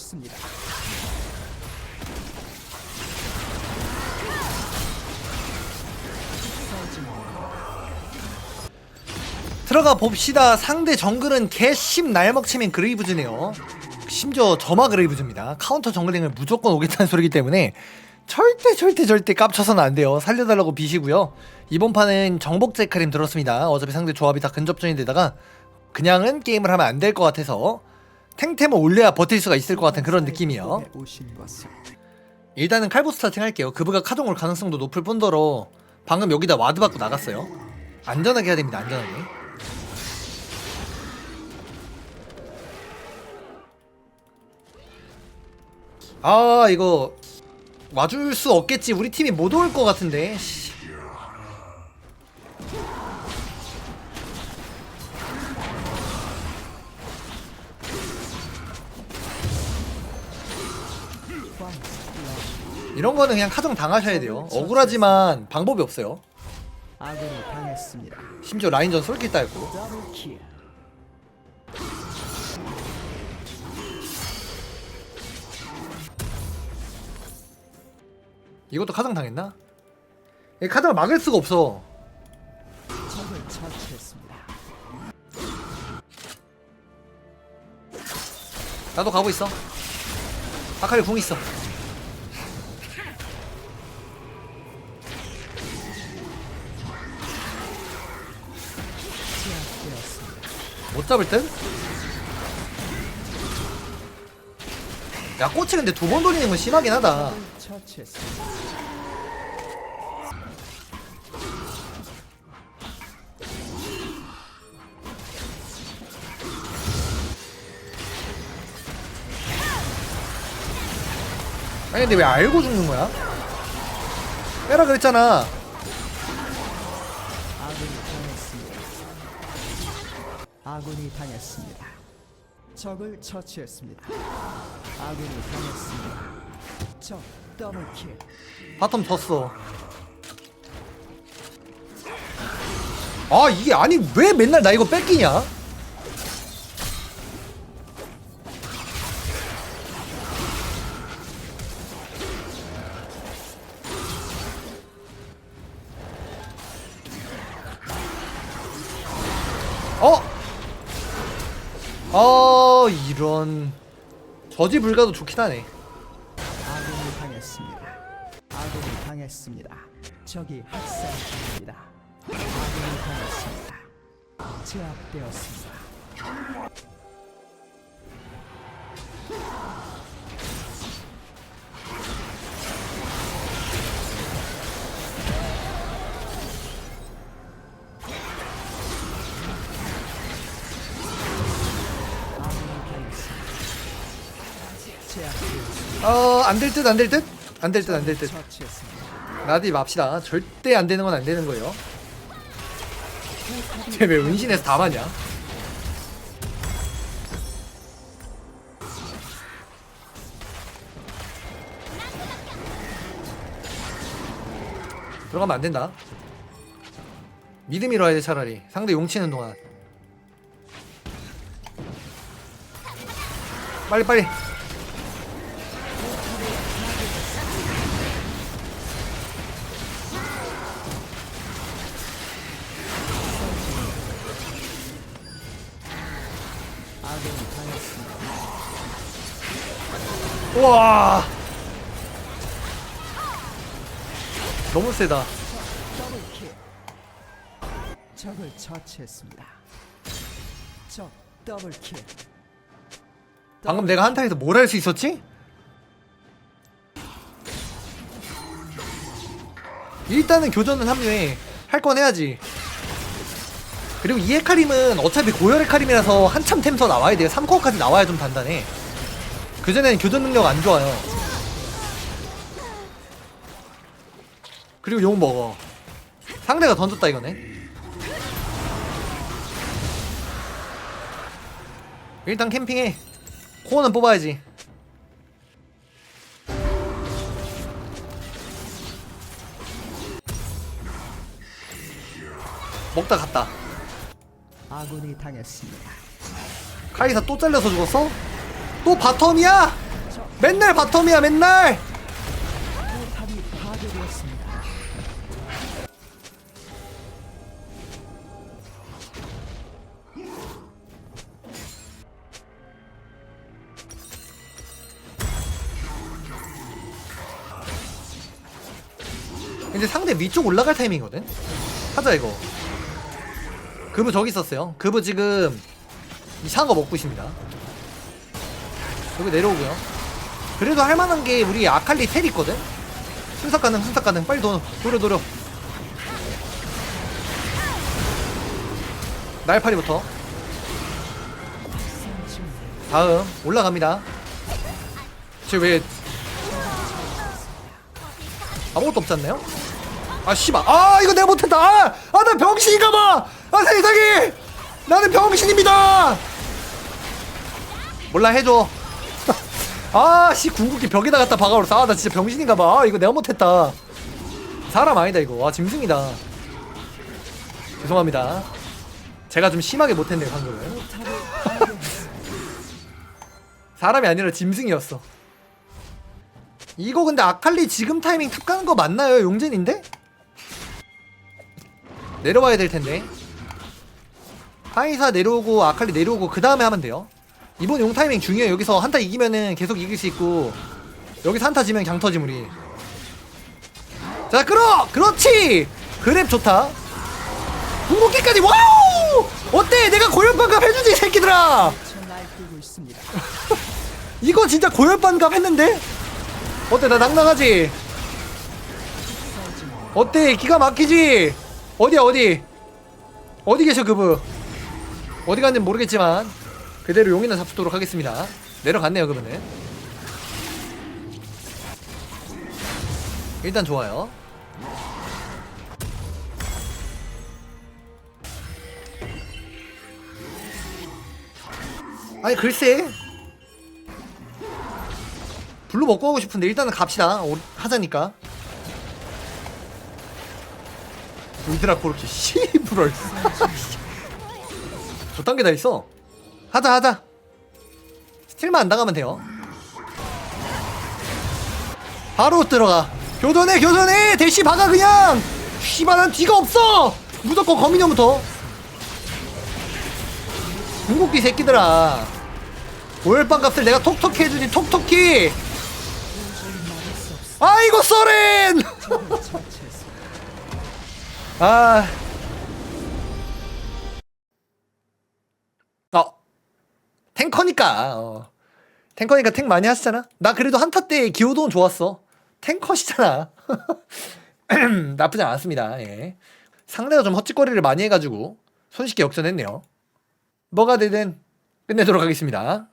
있습니다. 들어가 봅시다. 상대 정글은 개심 날먹치민 그레이브즈네요. 심지어 점화 그레이브즈입니다. 카운터 정글링을 무조건 오겠다는 소리기 때문에 절대 절대 절대 깝쳐서는 안 돼요. 살려달라고 비시고요. 이번 판은 정복 제 카림 들었습니다. 어차피 상대 조합이 다 근접전인데다가 그냥은 게임을 하면 안 될 것 같아서 탱템을 올려야 버틸 수가 있을 것 같은 그런 느낌이요. 일단은 칼보 스타팅 할게요. 그브가 카정 올 가능성도 높을 뿐더러 방금 여기다 와드 받고 나갔어요. 안전하게 해야 됩니다. 안전하게. 아 이거 와줄 수 없겠지. 우리 팀이 못 올 것 같은데. 이런 거는 그냥 카정 당하셔야 돼요. 억울하지만 방법이 없어요. 아군이 당했습니다. 심지어 라인전 솔깃 딸고. 더블 킬. 이것도 카정 당했나? 이 카정을 막을 수가 없어. 적을 처치했습니다. 나도 가고 있어. 아칼리 궁 있어. 못 잡을 듯? 야 꽃이 근데 두 번 돌리는 건 심하긴 하다. 아니 근데 왜 알고 죽는 거야? 빼라 그랬잖아. 아군이 당했습니다. 적을 처치했습니다. 아군이 당했습니다. 적 더블 킬. 바텀 졌어. 아 이게 아니 왜 맨날 나 이거 뺏기냐? 어? 어 이런 저지 불가도 좋긴 하네. 아군이 당했습니다. 아군이 당했습니다. 적이 학살 중입니다. 아군이 당했습니다. 제압되었습니다. 안 될 듯, 안 될 듯? 안 될 듯, 안 될 듯. 나디 맙시다. 절대 안 되는 건 안 되는 거예요. 쟤 왜 은신해서 다 맞냐? 들어가면 안 된다. 미드 밀어야 돼 차라리. 상대 용 치는 동안. 빨리 빨리. 우와. 너무 세다. 더블킬. 적을 처치했습니다. 적 더블킬. 방금 내가 한타에서 뭘 할 수 있었지? 일단은 교전은 합류해. 할 건 해야지. 그리고 이 헤카림은 어차피 고열 헤카림이라서 한참 템서 나와야 돼요. 3코어까지 나와야 좀 단단해. 그전에는 교전 능력 안 좋아요. 그리고 용 먹어. 상대가 던졌다 이거네. 일단 캠핑해. 코어는 뽑아야지. 먹다 갔다. 아군이 당했습니다. 카이사 또 잘려서 죽었어? 또 바텀이야? 맨날 바텀이야 맨날. 이제 상대 위쪽 올라갈 타이밍이거든 하자 이거 그브 저기 있었어요 그브 지금 이상한 거 먹고 있습니다 여기 내려오고요. 그래도 할만한 게 우리 아칼리 텔 있거든? 순삭 가능 순삭 가능. 빨리 도, 노려 노려. 날파리부터. 다음 올라갑니다. 쟤왜 아무것도 없지 않나요? 아 씨발. 아 이거 내가 못했다. 아나 병신인가봐. 아 세상에. 나는 병신입니다. 몰라 해줘 아씨 궁극기 벽에다 갖다 박아버렸어 아나 진짜 병신인가봐 아 이거 내가 못했다 사람 아니다 이거 아 짐승이다 죄송합니다 제가 좀 심하게 못했네요 방금은 사람이 아니라 짐승이었어 이거 근데 아칼리 지금 타이밍 탑 가는 거 맞나요? 용진인데? 내려와야 될 텐데. 하이사 내려오고 아칼리 내려오고 그 다음에 하면 돼요. 이번 용 타이밍 중요해. 여기서 한타 이기면은 계속 이길 수 있고 여기서 한타 지면 강 터짐 우리. 자 끌어! 그렇지! 그랩 좋다. 궁극기까지 와우! 어때? 내가 고열반갑 해주지 이 새끼들아! 이거 진짜 고열반갑 했는데? 어때 나 낭낭하지? 어때 기가 막히지? 어디야 어디? 어디 계셔 그브? 어디 갔는지 모르겠지만 그대로 용이나 잡수도록 하겠습니다 내려갔네요 그러면은 일단 좋아요 아니 글쎄 블루 먹고 하고 싶은데 일단은 갑시다. 오- 하자니까. 울드라 코르키 씨부럴. 저딴 게 다 있어. 하자 하자. 스틸만 안 당하면 돼요. 바로 들어가. 교전해 교전해 대시 박아 그냥. 씨발 난 뒤가 없어. 무조건 거미녀부터. 궁극기 새끼들아. 오열빵 값을 내가 톡톡히 해주지 톡톡히. 아이고 써렌 아. 탱커니까. 어. 탱커니까 탱 많이 하시잖아. 나 그래도 한타 때 기호도는 좋았어. 탱커시잖아. 나쁘지 않았습니다. 예. 상대가 좀 헛짓거리를 많이 해가지고 손쉽게 역전했네요. 뭐가 되든 끝내도록 하겠습니다.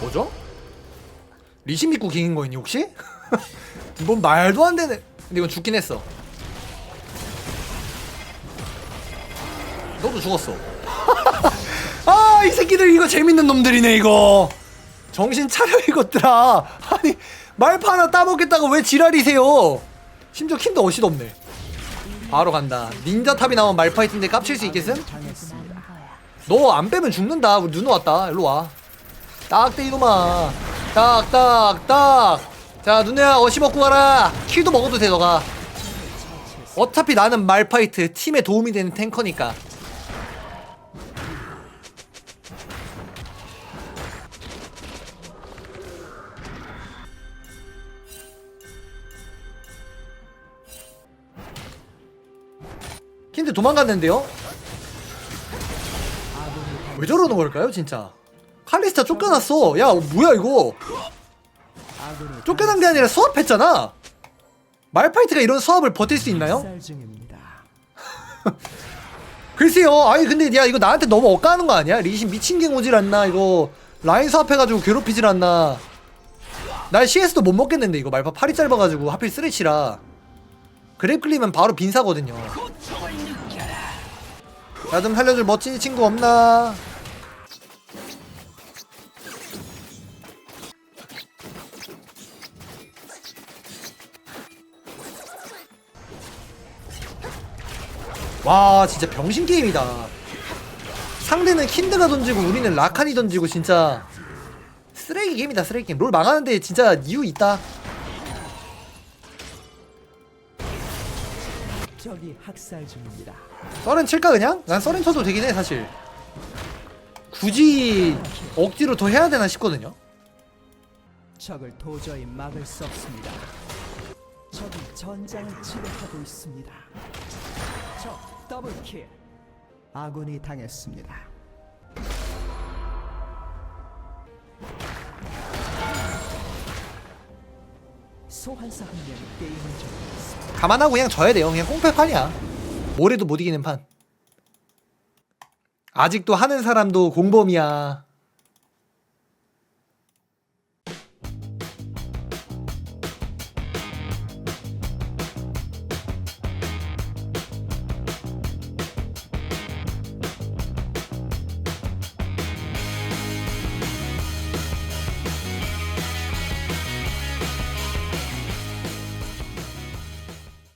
뭐죠? 리신 믿고 갱인 거였니 혹시? 뭔 말도 안 되는 근데 이건 죽긴 했어 너도 죽었어 아 이 새끼들 이거 재밌는 놈들이네 이거 정신 차려 이것들아 아니 말파 하나 따먹겠다고 왜 지랄이세요 심지어 킨도 어시도 없네 바로 간다 닌자 탑이 나온 말파이트인데 깝칠 수 있겠음? 너 안 빼면 죽는다. 우리 누누 왔다. 일로 와. 딱대 이놈아. 딱, 딱, 딱. 자, 누누야, 어시 먹고 가라. 킬도 먹어도 돼, 너가. 어차피 나는 말파이트. 팀에 도움이 되는 탱커니까. 근데 도망갔는데요? 왜 저러는 걸까요, 진짜? 칼리스타 쫓겨났어. 야, 뭐야 이거? 쫓겨난 게 아니라 수업했잖아. 말파이트가 이런 수업을 버틸 수 있나요? 글쎄요. 아니 근데 야 이거 나한테 너무 억까하는 거 아니야? 리신 미친 갱 오질 않나? 이거 라인 수합해가지고 괴롭히질 않나? 날 CS도 못 먹겠는데 이거 말파 팔이 짧아가지고 하필 쓰레치라. 그랩 끌리면 바로 빈사거든요. 나 좀 살려줄 멋진 친구 없나? 와 진짜 병신 게임이다. 상대는 킨드가 던지고 우리는 라칸이 던지고 진짜 쓰레기 게임이다 쓰레기 게임. 롤 망하는데 진짜 이유 있다. 적이 학살 중입니다. 썰은 칠까 그냥? 난 썰은 쳐도 되긴 해 사실. 굳이 억지로 더 해야 되나 싶거든요. 적을 도저히 막을 수 없습니다. 적이 전장을 지배하고 있습니다. 적 더블킬. 아군이 당했습니다. 소환사 한 명이 게임을 종료했습니다. 감안하고 그냥 져야 돼요. 그냥 꽁패판이야. 뭐래도 못 이기는 판. 아직도 하는 사람도 공범이야.